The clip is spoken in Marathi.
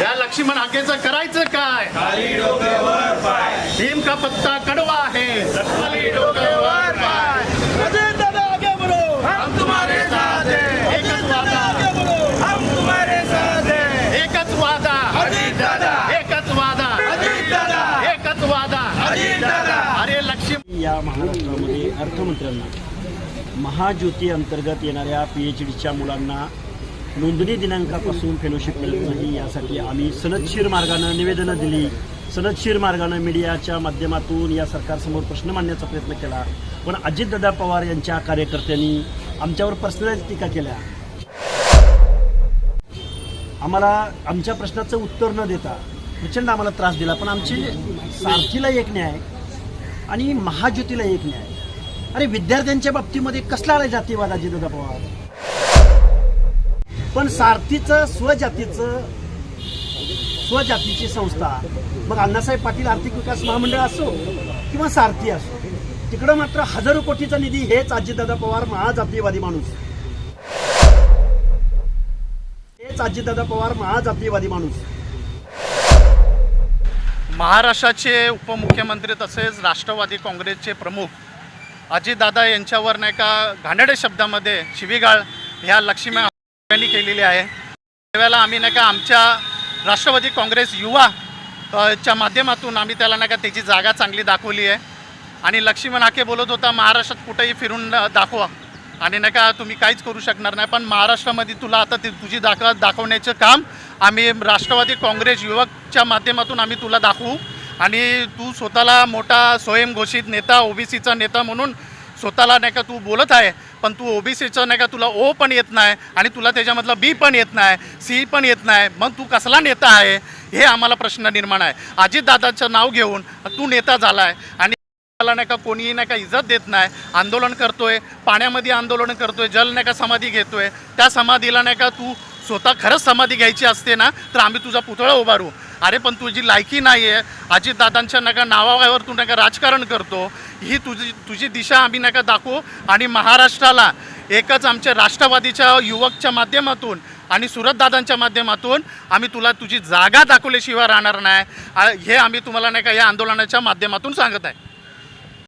या लक्ष्मण हाकेचं करायचं काय? भीम का पत्ता कडवा आहे? खाली डोक्यावर पाय. हम तुम्हारे साथ हैं. एकच वादा. हम तुम्हारे साथ हैं. एकच वादा. अजीत दादा. एकच वादा. अजीत दादा. एकच वादा. अजीत दादा. अरे लक्ष्मण. या महाराष्ट्रामध्ये अर्थमंत्र्यांना महाज्योती अंतर्गत येणाऱ्या पी एच डीच्या मुलांना नोंदणी दिनांकापासून फेलोशिप मिळत नाही यासाठी आम्ही सनदशीर मार्गानं निवेदनं दिली. सनदशीर मार्गानं मीडियाच्या माध्यमातून या सरकारसमोर प्रश्न मांडण्याचा प्रयत्न केला. पण अजितदादा पवार यांच्या कार्यकर्त्यांनी आमच्यावर पर्सनल टीका केल्या. आम्हाला आमच्या प्रश्नाचं उत्तर न देता प्रचंड आम्हाला त्रास दिला पण आमची सारथीला एक न्याय आणि महाज्योतीला एक न्याय. अरे विद्यार्थ्यांच्या बाबतीमध्ये कसला आला जातीवाद अजितदादा पवार? पण सारथीचं स्वजातीचं स्वजातीची संस्था मग अण्णासाहेब पाटील आर्थिक विकास महामंडळ असो किंवा सारथी असो तिकडं मात्र हजारो कोटीचा निधी हेच अजितदादा पवार महाजातीयवादी माणूस. हेच अजितदादा पवार महाजातीयवादी माणूस. महाराष्ट्राचे उपमुख्यमंत्री तसेच राष्ट्रवादी काँग्रेसचे प्रमुख अजितदादा यांच्यावर नाही का घाणडे शब्दामध्ये शिवीगाळ ह्या लक्ष्मी यांनी केलेली आहे. त्यावेळेला आम्ही नाही का आमच्या राष्ट्रवादी काँग्रेस युवा च्या माध्यमातून आम्ही त्याला नाही का त्याची जागा चांगली दाखवली आहे. आणि लक्ष्मण हाके बोलत होता महाराष्ट्रात कुठेही फिरून दाखवा. आणि नाही का तुम्ही काहीच करू शकणार नाही पण महाराष्ट्रामध्ये तुला आता ती तुझी दाखवा दाखवण्याचं काम आम्ही राष्ट्रवादी काँग्रेस युवकच्या माध्यमातून आम्ही तुला दाखवू. आणि तू स्वतःला मोठा स्वयंघोषित नेता ओबीसीचा नेता म्हणून स्वतःला नाही का तू बोलत आहे पण तू ओबीसीचं नाही का तुला ओ पण येत नाही आणि तुला त्याच्यामधलं बी पण येत नाही सी पण येत नाही. मग तू कसला नेता आहे? हे आम्हाला प्रश्न निर्माण आहे. अजितदादाचं नाव घेऊन तू नेता झाला आहे आणि मला नाही का कोणीही नाही का इज्जत देत नाही. आंदोलन करतोय पाण्यामध्ये आंदोलन करतोय जल नाही का समाधी घेतोय. त्या समाधीला नाही का तू स्वतः खरंच समाधी घ्यायची असते ना तर आम्ही तुझा पुतळा उभारू. अरे पण तुझी लायकी नाही आहे अजितदादांच्या नका नावावर तू नका राजकारण करतो. ही तुझी तुझी दिशा आम्ही नका दाखवू. आणि महाराष्ट्राला एकच आमच्या राष्ट्रवादीच्या युवकच्या माध्यमातून आणि सुरतदादांच्या माध्यमातून आम्ही तुला तुझी जागा दाखवल्याशिवाय राहणार नाही. हे आम्ही तुम्हाला नाही का या आंदोलनाच्या माध्यमातून सांगत आहे.